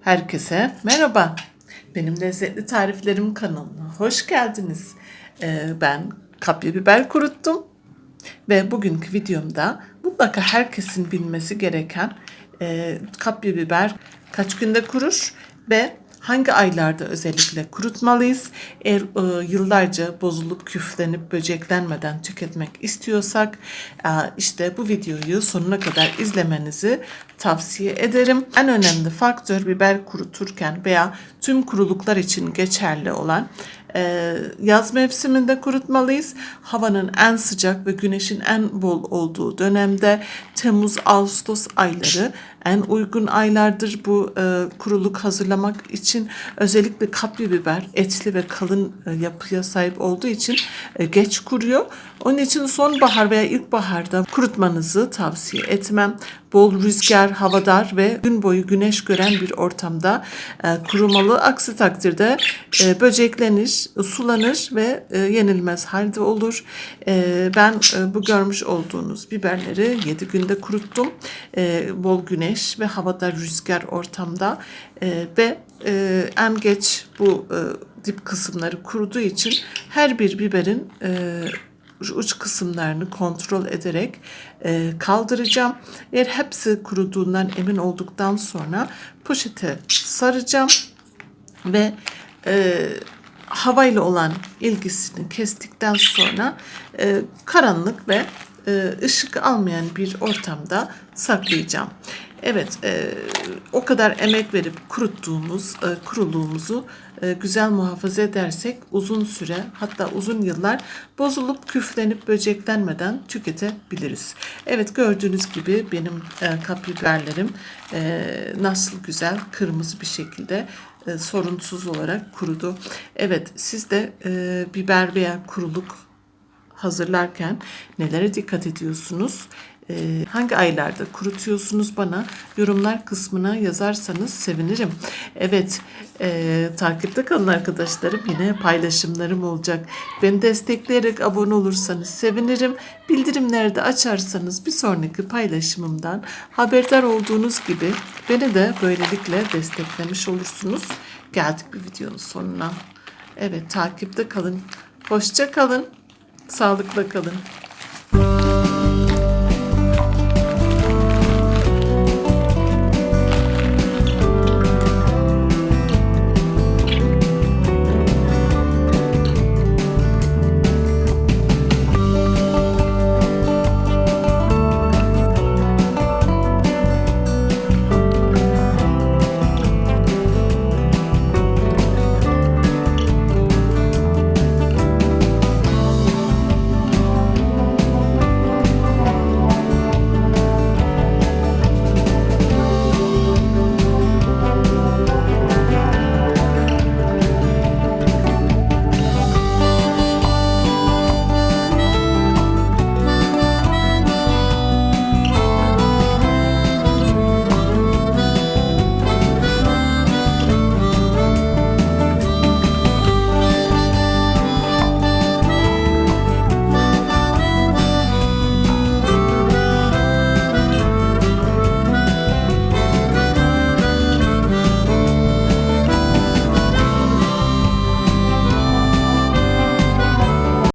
Herkese merhaba. Benim lezzetli tariflerim kanalına hoş geldiniz. Ee, ben kapya biber kuruttum ve bugünkü videomda mutlaka herkesin bilmesi gereken e, kapya biber kaç günde kurur ve hangi aylarda özellikle kurutmalıyız? Eğer e, yıllarca bozulup küflenip böceklenmeden tüketmek istiyorsak e, işte bu videoyu sonuna kadar izlemenizi tavsiye ederim. En önemli faktör biber kuruturken veya tüm kuruluklar için geçerli olan e, yaz mevsiminde kurutmalıyız. Havanın en sıcak ve güneşin en bol olduğu dönemde Temmuz-Ağustos ayları en uygun aylardır bu e, kuruluk hazırlamak için. Özellikle kapya biber etli ve kalın e, yapıya sahip olduğu için e, geç kuruyor. Onun için sonbahar veya ilkbaharda kurutmanızı tavsiye etmem. Bol rüzgar, havadar ve gün boyu güneş gören bir ortamda e, kurumalı. Aksi takdirde e, böceklenir, sulanır ve e, yenilmez halde olur. E, ben e, bu görmüş olduğunuz biberleri 7 günde kuruttum. E, bol güneş ve havada rüzgar ortamda e, ve e, en geç bu e, dip kısımları kuruduğu için her bir biberin e, uç kısımlarını kontrol ederek e, kaldıracağım. Eğer hepsi kuruduğundan emin olduktan sonra poşete saracağım ve e, havayla olan ilgisini kestikten sonra e, karanlık ve e, ışık almayan bir ortamda saklayacağım. Evet, e, o kadar emek verip kuruttuğumuz e, kuruluğumuzu e, güzel muhafaza edersek uzun süre hatta uzun yıllar bozulup küflenip böceklenmeden tüketebiliriz. Evet gördüğünüz gibi benim e, kapya biberlerim e, nasıl güzel kırmızı bir şekilde e, sorunsuz olarak kurudu. Evet siz de e, biber veya kuruluk hazırlarken nelere dikkat ediyorsunuz? Ee, hangi aylarda kurutuyorsunuz bana yorumlar kısmına yazarsanız sevinirim. Evet e, takipte kalın arkadaşlarım yine paylaşımlarım olacak. Beni destekleyerek abone olursanız sevinirim. Bildirimleri de açarsanız bir sonraki paylaşımımdan haberdar olduğunuz gibi beni de böylelikle desteklemiş olursunuz. Geldik bir videonun sonuna. Evet takipte kalın. Hoşça kalın. Sağlıkla kalın.